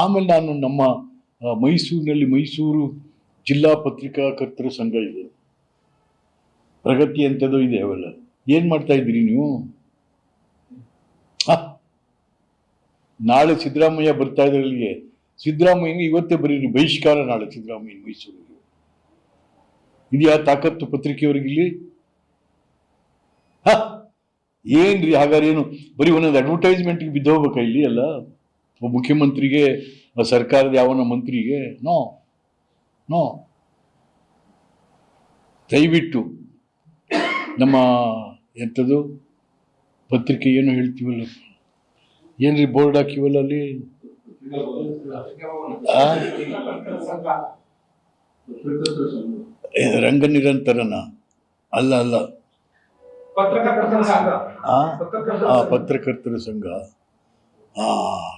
ಆಮೇಲೆ ನಾನು ನಮ್ಮ ಮೈಸೂರಿನಲ್ಲಿ ಮೈಸೂರು ಜಿಲ್ಲಾ ಪತ್ರಿಕಾಕರ್ತರ ಸಂಘ ಇದೆ. ಪ್ರಗತಿ ಅಂತದೋ ಇದೆ ಅವೆಲ್ಲ. ಏನು ಮಾಡ್ತಾ ಇದ್ದೀರಿ ನೀವು? ನಾಳೆ ಸಿದ್ದರಾಮಯ್ಯ ಬರ್ತಾ ಇದ್ರಲ್ಲಿಗೆ ಇಲ್ಲಿಗೆ ಸಿದ್ದರಾಮಯ್ಯಗೆ ಇವತ್ತೇ ಬರೀರಿ ಬಹಿಷ್ಕಾರ ನಾಳೆ ಸಿದ್ದರಾಮಯ್ಯ ಮೈಸೂರಿಗೆ. ಇದೆಯಾ ತಾಕತ್ತು ಪತ್ರಿಕೆಯವರಿಗೆ ಇಲ್ಲಿ ಹ? ಏನ್ರಿ ಹಾಗಾದ್ರೆ ಏನು, ಬರೀ ಒಂದೊಂದು ಅಡ್ವರ್ಟೈಸ್ಮೆಂಟ್ಗೆ ಬಿದ್ದೋಗ್ಬೇಕಾ ಇಲ್ಲಿ ಅಲ್ಲ ಒಬ್ಬ ಮುಖ್ಯಮಂತ್ರಿಗೆ ಸರ್ಕಾರದ ಯಾವನ ಮಂತ್ರಿಗೆ ನೋ ನೋ. ದಯವಿಟ್ಟು ನಮ್ಮ ಎಂಥದ್ದು ಪತ್ರಿಕೆ ಏನು ಹೇಳ್ತೀವಲ್ಲ? ಏನ್ರಿ ಬೋರ್ಡ್ ಹಾಕಿವಲ್ಲ ಅಲ್ಲಿ? ರಂಗ ನಿರಂತರನ. ಅಲ್ಲ ಅಲ್ಲ. ಪತ್ರಕರ್ತರ ಸಂಘ.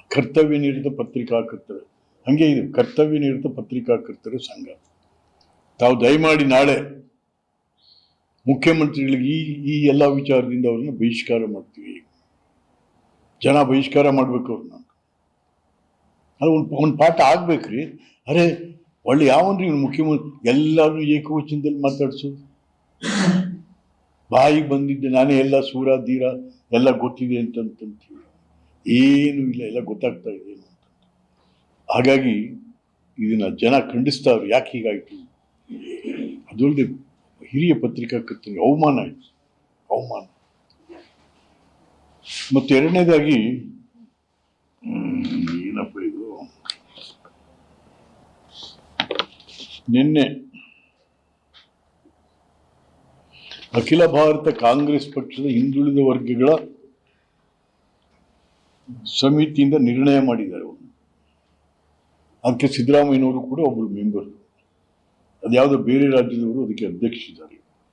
ಕರ್ತವ್ಯ ನಿರತ ಪತ್ರಿಕಾಕರ್ತರು. ಹಂಗೆ ಇದು, ಕರ್ತವ್ಯ ನಿರತ ಪತ್ರಿಕಾಕರ್ತರ ಸಂಘ. ತಾವು ದಯಮಾಡಿ ನಾಳೆ ಮುಖ್ಯಮಂತ್ರಿಗಳಿಗೆ ಈ ಈ ಎಲ್ಲ ವಿಚಾರದಿಂದ ಅವ್ರನ್ನ ಬಹಿಷ್ಕಾರ ಮಾಡ್ತೀವಿ. ಜನ ಬಹಿಷ್ಕಾರ ಮಾಡಬೇಕು ಅವ್ರನ್ನ. ಅದು ಒಂದು ಒಂದು ಪಾಠ ಆಗ್ಬೇಕ್ರಿ. ಅರೆ, ಒಳ್ಳೆ ಯಾವನ್ರಿ ಇವ್ರು ಮುಖ್ಯಮಂತ್ರಿ? ಎಲ್ಲರೂ ಏಕವಚನದಲ್ಲಿ ಮಾತಾಡ್ಸೋದು. ಬಾಯಿಗೆ ಬಂದಿದ್ದೆ, ನಾನೇ ಎಲ್ಲ ಸೂರ ದೀರ ಎಲ್ಲ ಗೊತ್ತಿದೆ ಅಂತಂತೀವಿ ಏನು ಇಲ್ಲ, ಎಲ್ಲ ಗೊತ್ತಾಗ್ತಾ ಇದೆ ಹಾಗಾಗಿ ಇದನ್ನ ಜನ ಖಂಡಿಸ್ತಾವ್ರು, ಯಾಕೆ ಹೀಗಾಯಿತು? ಅದಲ್ಲದೆ ಹಿರಿಯ ಪತ್ರಿಕಾಕರ್ತರಿಗೆ ಅವಮಾನ ಆಯ್ತು. ಅವಮಾನ. ಮತ್ತು ಎರಡನೇದಾಗಿ ಏನಪ್ಪ ಇದು? ನಿನ್ನೆ ಅಖಿಲ ಭಾರತ ಕಾಂಗ್ರೆಸ್ ಪಕ್ಷದ ಹಿಂದುಳಿದ ವರ್ಗಗಳ ಸಮಿತಿಯಿಂದ ನಿರ್ಣಯ ಮಾಡಿದ್ದಾರೆ ಅವರು. ಅದಕ್ಕೆ ಸಿದ್ದರಾಮಯ್ಯನವರು ಕೂಡ ಒಬ್ಬರು ಮೆಂಬರ್ ಅದ್ಯಾವುದೋ ಬೇರೆ ರಾಜ್ಯದವರು ಅದಕ್ಕೆ ಅಧ್ಯಕ್ಷರಿದ್ದಾರೆ.